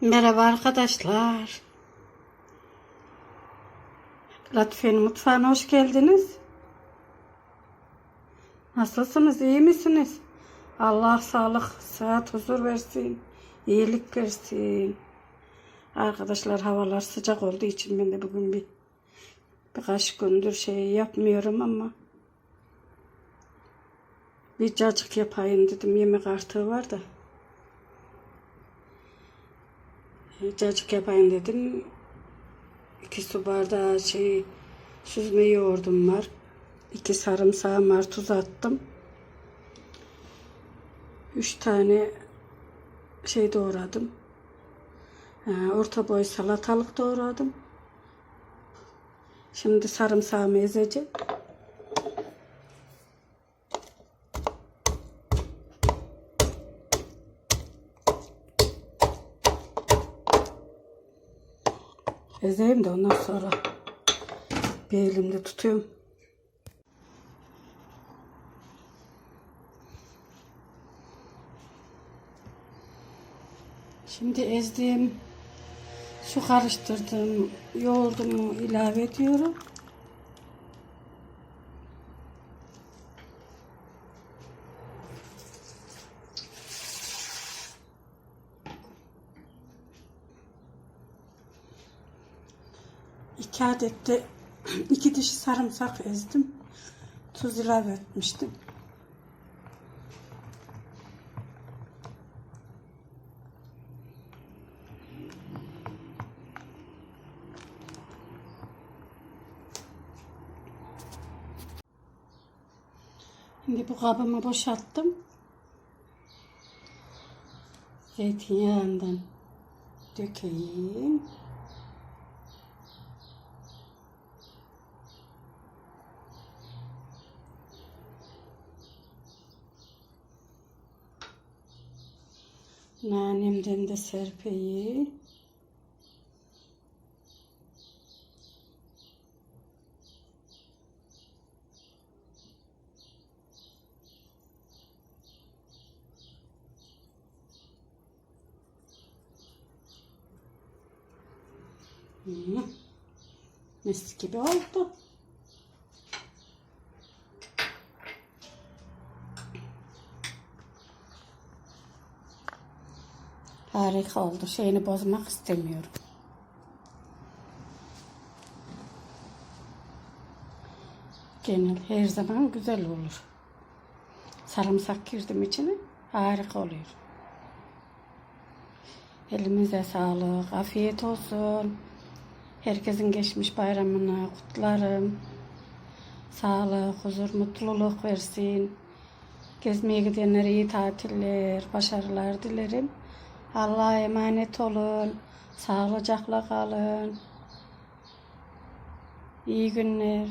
Merhaba arkadaşlar. Latife'nin mutfağına hoş geldiniz. Nasılsınız? iyi misiniz? Allah sağlık, sıhhat, huzur versin. iyilik versin. Arkadaşlar havalar sıcak olduğu için ben de bugün bir birkaç gündür şey yapmıyorum ama bir cacık yapayım dedim. Yemek artığı var da. Cacık yapayım dedim. İki su bardağı şey süzme yoğurdum var. İki sarımsağım var. Tuz attım. Üç tane şey doğradım. Ee, Orta boy salatalık doğradım. Şimdi sarımsağımı ezeceğim. Ezeyim de ondan sonra bir elimde tutuyorum. Şimdi ezdiğim su karıştırdım yoğurdumu ilave ediyorum. İki adet de iki diş sarımsak ezdim. Tuz ilave etmiştim. Şimdi bu kabımı boşalttım. Zeytinyağından dökeyim. Nanemden de serpeyi. Hı. Mis gibi oldu. Harika oldu. Şeyini bozmak istemiyorum. Genel her zaman güzel olur. Sarımsak girdim içine harika oluyor. Elimize sağlık, afiyet olsun. Herkesin geçmiş bayramını kutlarım. Sağlık, huzur, mutluluk versin. Gezmeye gidenlere iyi tatiller, başarılar dilerim. Allah'a emanet olun. Sağlıcakla kalın. İyi günler.